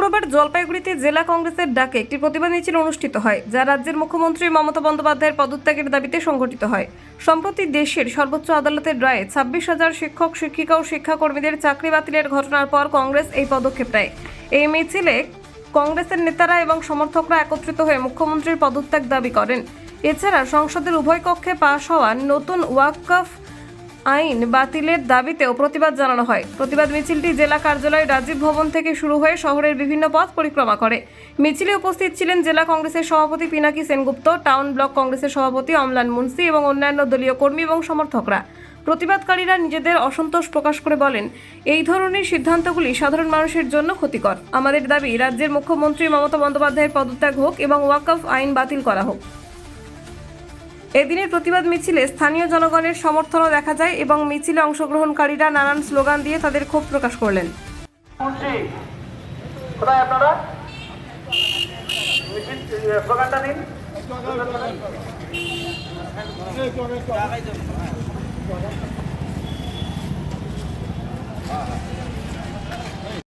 শুক্রবার জলপাইগুড়িতে জেলা কংগ্রেসের ডাকে একটি প্রতিবাদ মিছিল অনুষ্ঠিত হয়, যা রাজ্যের মুখ্যমন্ত্রী মমতা বন্দ্যোপাধ্যায়ের পদত্যাগের দাবিতে সংগঠিত হয়। সম্প্রতি দেশের সর্বোচ্চ আদালতের রায়ে ছাব্বিশ হাজার শিক্ষক, শিক্ষিকা ও শিক্ষাকর্মীদের চাকরি বাতিলের ঘটনার পর কংগ্রেস এই পদক্ষেপ নেয়। এই মিছিলে কংগ্রেসের নেতারা এবং সমর্থকরা একত্রিত হয়ে মুখ্যমন্ত্রীর পদত্যাগ দাবি করেন। এছাড়া সংসদের উভয় কক্ষে পাশ হওয়া নতুন ওয়াকফ আইন বাতিলের দাবিতেও প্রতিবাদ জানানো হয়। প্রতিবাদ মিছিলটি জেলা কার্যালয় রাজীব ভবন থেকে শুরু হয়ে শহরের বিভিন্ন পথ পরিক্রমা করে। মিছিলে উপস্থিত ছিলেন জেলা কংগ্রেসের সভাপতি পিনাকি সেনগুপ্ত, টাউন ব্লক কংগ্রেসের সভাপতি অমলান মুন্সি এবং অন্যান্য দলীয় কর্মী এবং সমর্থকরা। প্রতিবাদকারীরা নিজেদের অসন্তোষ প্রকাশ করে বলেন, এই ধরনের সিদ্ধান্তগুলি সাধারণ মানুষের জন্য ক্ষতিকর। আমাদের দাবি, রাজ্যের মুখ্যমন্ত্রী মমতা বন্দ্যোপাধ্যায়ের পদত্যাগ হোক এবং ওয়াকফ আইন বাতিল করা হোক। এদিনের প্রতিবাদ মিছিলে স্থানীয় জনগণের সমর্থনও দেখা যায় এবং মিছিলে অংশগ্রহণকারীরা নানান স্লোগান দিয়ে তাদের ক্ষোভ প্রকাশ করলেন। আপনারা?